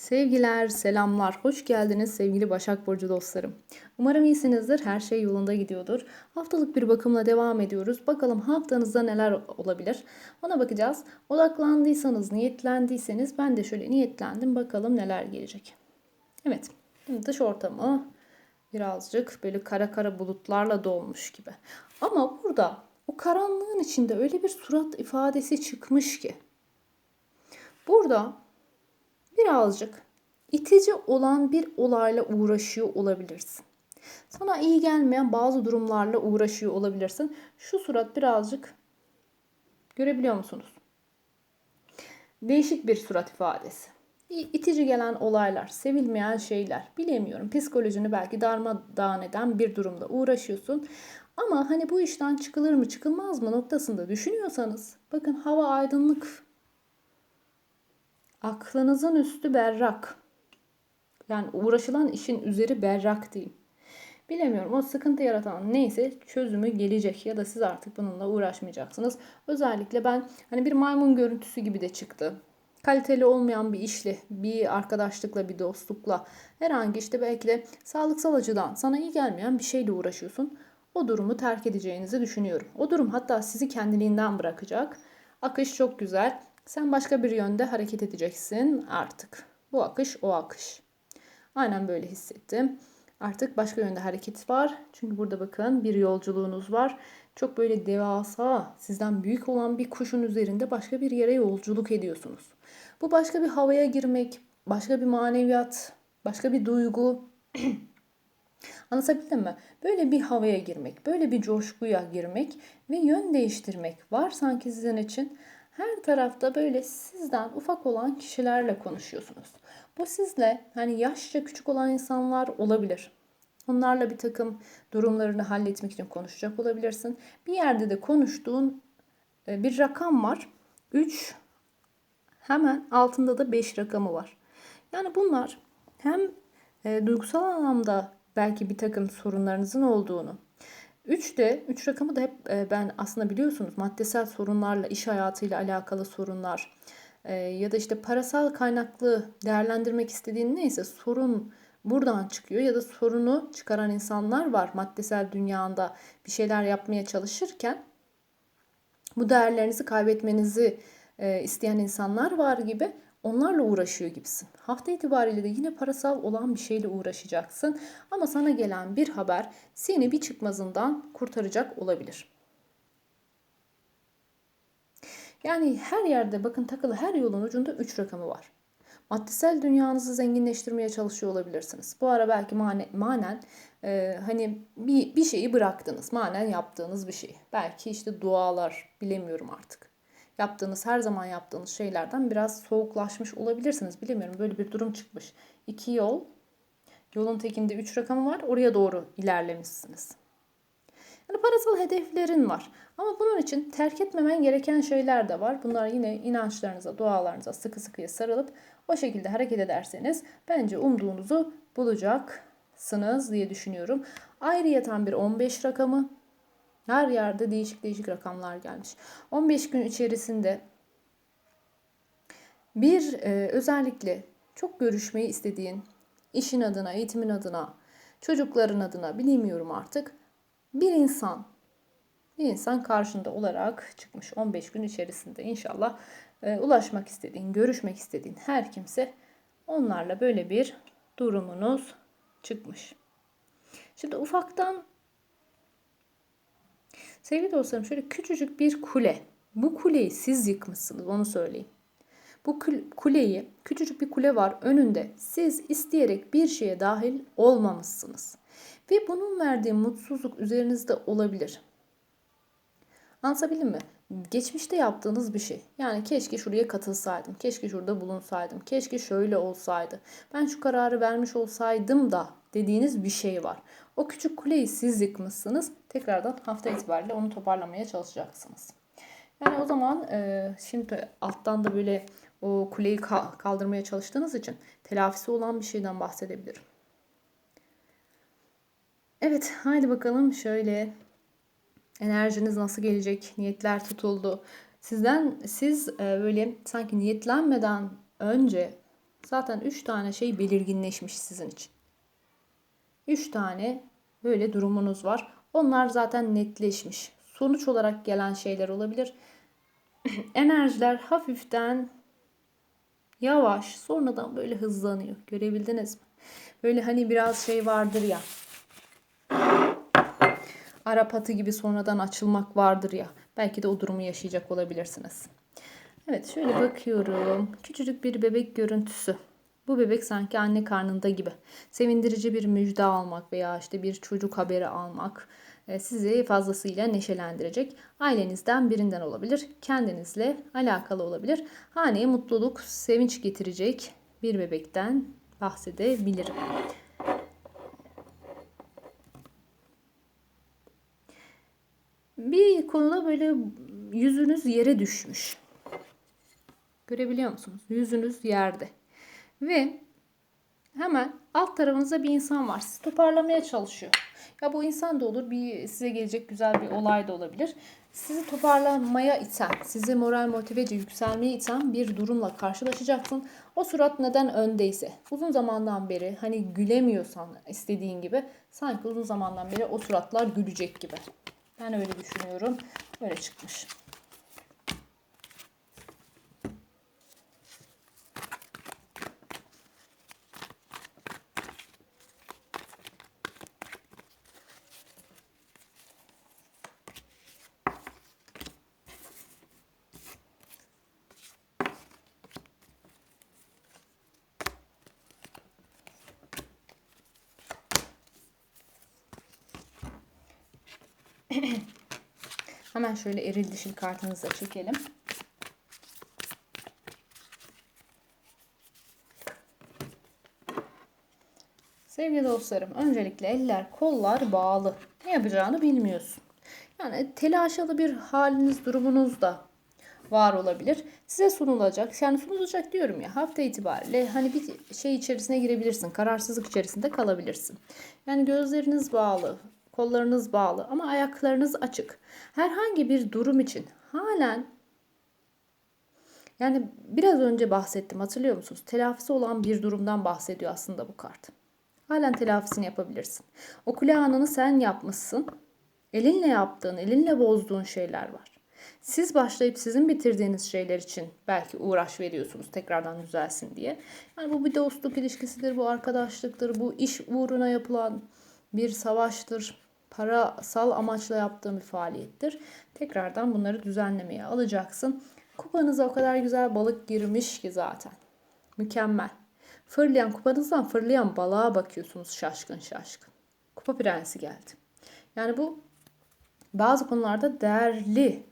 Sevgiler, selamlar, hoş geldiniz sevgili Başak Burcu dostlarım. Umarım iyisinizdir, her şey yolunda gidiyordur. Haftalık bir bakımla devam ediyoruz. Bakalım haftanızda neler olabilir? Ona bakacağız. Odaklandıysanız, niyetlendiyseniz ben de şöyle niyetlendim. Bakalım neler gelecek. Evet, dış ortamı birazcık böyle kara kara bulutlarla dolmuş gibi. Ama burada o karanlığın içinde öyle bir surat ifadesi çıkmış ki. Burada birazcık itici olan bir olayla uğraşıyor olabilirsin. Sana iyi gelmeyen bazı durumlarla uğraşıyor olabilirsin. Şu surat birazcık görebiliyor musunuz? Değişik bir surat ifadesi. İtici gelen olaylar, sevilmeyen şeyler, bilemiyorum. Psikolojini belki darmadağın eden bir durumda uğraşıyorsun. Ama hani bu işten çıkılır mı çıkılmaz mı noktasında düşünüyorsanız bakın hava aydınlık Aklınızın üstü berrak. Yani uğraşılan işin üzeri berrak diyeyim. Bilemiyorum o sıkıntı yaratan neyse çözümü gelecek ya da siz artık bununla uğraşmayacaksınız. Özellikle ben hani bir maymun görüntüsü gibi de çıktı. Kaliteli olmayan bir işle, bir arkadaşlıkla, bir dostlukla, herhangi işte belki de sağlıksal açıdan sana iyi gelmeyen bir şeyle uğraşıyorsun. O durumu terk edeceğinizi düşünüyorum. O durum hatta sizi kendiliğinden bırakacak. Akış çok güzel. Sen başka bir yönde hareket edeceksin artık. Bu akış o akış. Aynen böyle hissettim. Artık başka yönde hareket var. Çünkü burada bakın bir yolculuğunuz var. Çok böyle devasa, sizden büyük olan bir kuşun üzerinde başka bir yere yolculuk ediyorsunuz. Bu başka bir havaya girmek, başka bir maneviyat, başka bir duygu. Anlatabildim mi? Böyle bir havaya girmek, böyle bir coşkuya girmek ve yön değiştirmek var sanki sizin için. Her tarafta böyle sizden ufak olan kişilerle konuşuyorsunuz. Bu sizle hani yaşça küçük olan insanlar olabilir. Onlarla bir takım durumlarını halletmek için konuşacak olabilirsin. Bir yerde de konuştuğun e, bir rakam var. 3 hemen altında da 5 rakamı var. Yani bunlar hem e, duygusal anlamda belki bir takım sorunlarınızın olduğunu, 3 de 3 rakamı da hep e, ben aslında biliyorsunuz maddesel sorunlarla, iş hayatıyla alakalı sorunlar e, ya da işte parasal kaynaklı değerlendirmek istediğin neyse sorun buradan çıkıyor ya da sorunu çıkaran insanlar var maddesel dünyanda bir şeyler yapmaya çalışırken. Bu değerlerinizi kaybetmenizi e, isteyen insanlar var gibi onlarla uğraşıyor gibisin. Hafta itibariyle de yine parasal olan bir şeyle uğraşacaksın. Ama sana gelen bir haber seni bir çıkmazından kurtaracak olabilir. Yani her yerde bakın takılı her yolun ucunda 3 rakamı var. Maddesel dünyanızı zenginleştirmeye çalışıyor olabilirsiniz. Bu ara belki mane, manen e, hani bir, bir şeyi bıraktınız. Manen yaptığınız bir şey. Belki işte dualar bilemiyorum artık yaptığınız, her zaman yaptığınız şeylerden biraz soğuklaşmış olabilirsiniz. Bilemiyorum böyle bir durum çıkmış. İki yol, yolun tekinde üç rakamı var. Oraya doğru ilerlemişsiniz. Yani parasal hedeflerin var. Ama bunun için terk etmemen gereken şeyler de var. Bunlar yine inançlarınıza, dualarınıza sıkı sıkıya sarılıp o şekilde hareket ederseniz bence umduğunuzu bulacaksınız diye düşünüyorum. Ayrıyeten bir 15 rakamı her yerde değişik değişik rakamlar gelmiş. 15 gün içerisinde bir e, özellikle çok görüşmeyi istediğin işin adına, eğitimin adına, çocukların adına bilmiyorum artık bir insan bir insan karşında olarak çıkmış 15 gün içerisinde inşallah e, ulaşmak istediğin, görüşmek istediğin her kimse onlarla böyle bir durumunuz çıkmış. Şimdi ufaktan Sevgili dostlarım şöyle küçücük bir kule. Bu kuleyi siz yıkmışsınız onu söyleyeyim. Bu kuleyi küçücük bir kule var önünde. Siz isteyerek bir şeye dahil olmamışsınız. Ve bunun verdiği mutsuzluk üzerinizde olabilir. Anlatabildim mi? Geçmişte yaptığınız bir şey. Yani keşke şuraya katılsaydım. Keşke şurada bulunsaydım. Keşke şöyle olsaydı. Ben şu kararı vermiş olsaydım da dediğiniz bir şey var. O küçük kuleyi siz yıkmışsınız. Tekrardan hafta itibariyle onu toparlamaya çalışacaksınız. Yani o zaman e, şimdi alttan da böyle o kuleyi kaldırmaya çalıştığınız için telafisi olan bir şeyden bahsedebilirim. Evet haydi bakalım şöyle enerjiniz nasıl gelecek? Niyetler tutuldu. Sizden siz e, böyle sanki niyetlenmeden önce Zaten 3 tane şey belirginleşmiş sizin için. 3 tane böyle durumunuz var. Onlar zaten netleşmiş. Sonuç olarak gelen şeyler olabilir. Enerjiler hafiften yavaş sonradan böyle hızlanıyor. Görebildiniz mi? Böyle hani biraz şey vardır ya. Arap atı gibi sonradan açılmak vardır ya. Belki de o durumu yaşayacak olabilirsiniz. Evet şöyle bakıyorum. Küçücük bir bebek görüntüsü. Bu bebek sanki anne karnında gibi. Sevindirici bir müjde almak veya işte bir çocuk haberi almak e, sizi fazlasıyla neşelendirecek. Ailenizden birinden olabilir, kendinizle alakalı olabilir. Haneye mutluluk, sevinç getirecek bir bebekten bahsedebilirim. Bir konuda böyle yüzünüz yere düşmüş. Görebiliyor musunuz? Yüzünüz yerde. Ve hemen alt tarafınızda bir insan var. Sizi toparlamaya çalışıyor. Ya bu insan da olur, bir size gelecek güzel bir olay da olabilir. Sizi toparlanmaya iten, sizi moral motivece yükselmeye iten bir durumla karşılaşacaksın. O surat neden öndeyse, uzun zamandan beri hani gülemiyorsan istediğin gibi, sanki uzun zamandan beri o suratlar gülecek gibi. Ben öyle düşünüyorum. Öyle çıkmış. Hemen şöyle eril dişil kartınızı da çekelim. Sevgili dostlarım, öncelikle eller, kollar bağlı. Ne yapacağını bilmiyorsun. Yani telaşalı bir haliniz, durumunuz da var olabilir. Size sunulacak, yani sunulacak diyorum ya hafta itibariyle hani bir şey içerisine girebilirsin. Kararsızlık içerisinde kalabilirsin. Yani gözleriniz bağlı, kollarınız bağlı ama ayaklarınız açık. Herhangi bir durum için halen yani biraz önce bahsettim hatırlıyor musunuz? Telafisi olan bir durumdan bahsediyor aslında bu kart. Halen telafisini yapabilirsin. O kule anını sen yapmışsın. Elinle yaptığın, elinle bozduğun şeyler var. Siz başlayıp sizin bitirdiğiniz şeyler için belki uğraş veriyorsunuz tekrardan düzelsin diye. Yani bu bir dostluk ilişkisidir, bu arkadaşlıktır, bu iş uğruna yapılan bir savaştır. Parasal amaçla yaptığım bir faaliyettir. Tekrardan bunları düzenlemeye alacaksın. Kupanıza o kadar güzel balık girmiş ki zaten. Mükemmel. Fırlayan kupanızdan fırlayan balığa bakıyorsunuz şaşkın şaşkın. Kupa prensi geldi. Yani bu bazı konularda değerli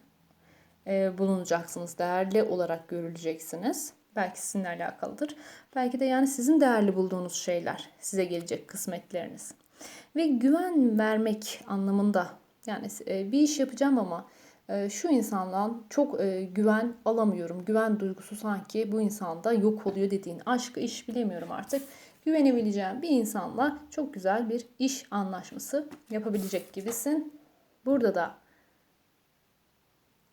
e, bulunacaksınız. Değerli olarak görüleceksiniz. Belki sizinle alakalıdır. Belki de yani sizin değerli bulduğunuz şeyler size gelecek kısmetleriniz. Ve güven vermek anlamında yani e, bir iş yapacağım ama e, şu insandan çok e, güven alamıyorum. Güven duygusu sanki bu insanda yok oluyor dediğin aşkı iş bilemiyorum artık. Güvenebileceğim bir insanla çok güzel bir iş anlaşması yapabilecek gibisin. Burada da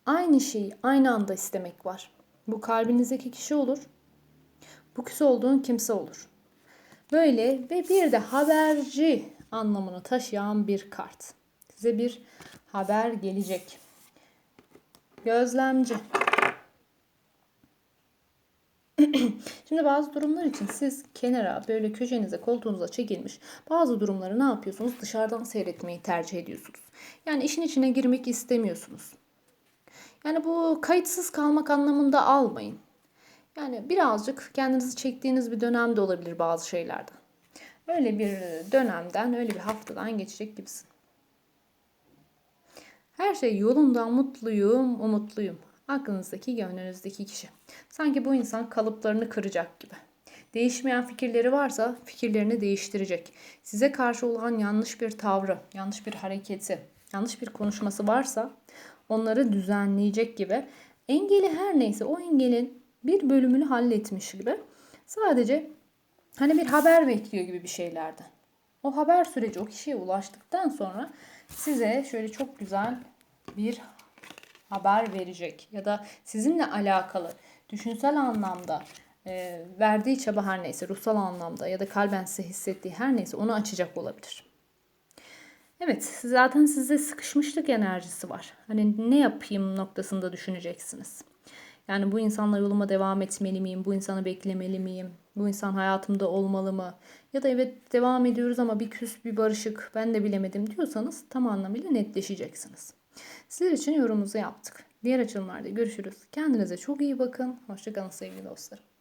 aynı şeyi aynı anda istemek var. Bu kalbinizdeki kişi olur. Bu küs olduğun kimse olur. Böyle ve bir de haberci anlamını taşıyan bir kart. Size bir haber gelecek. Gözlemci. Şimdi bazı durumlar için siz kenara böyle köşenize koltuğunuza çekilmiş bazı durumları ne yapıyorsunuz? Dışarıdan seyretmeyi tercih ediyorsunuz. Yani işin içine girmek istemiyorsunuz. Yani bu kayıtsız kalmak anlamında almayın. Yani birazcık kendinizi çektiğiniz bir dönemde olabilir bazı şeylerden. Öyle bir dönemden, öyle bir haftadan geçecek gibisin. Her şey yolunda mutluyum, umutluyum. Aklınızdaki, gönlünüzdeki kişi. Sanki bu insan kalıplarını kıracak gibi. Değişmeyen fikirleri varsa fikirlerini değiştirecek. Size karşı olan yanlış bir tavrı, yanlış bir hareketi, yanlış bir konuşması varsa onları düzenleyecek gibi. Engeli her neyse o engelin bir bölümünü halletmiş gibi. Sadece Hani bir haber bekliyor gibi bir şeylerdi. O haber süreci o kişiye ulaştıktan sonra size şöyle çok güzel bir haber verecek ya da sizinle alakalı düşünsel anlamda e, verdiği çaba her neyse ruhsal anlamda ya da kalben size hissettiği her neyse onu açacak olabilir. Evet zaten size sıkışmışlık enerjisi var. Hani ne yapayım noktasında düşüneceksiniz. Yani bu insanla yoluma devam etmeli miyim? Bu insanı beklemeli miyim? Bu insan hayatımda olmalı mı? Ya da evet devam ediyoruz ama bir küs bir barışık ben de bilemedim diyorsanız tam anlamıyla netleşeceksiniz. Sizler için yorumumuzu yaptık. Diğer açılımlarda görüşürüz. Kendinize çok iyi bakın. Hoşçakalın sevgili dostlarım.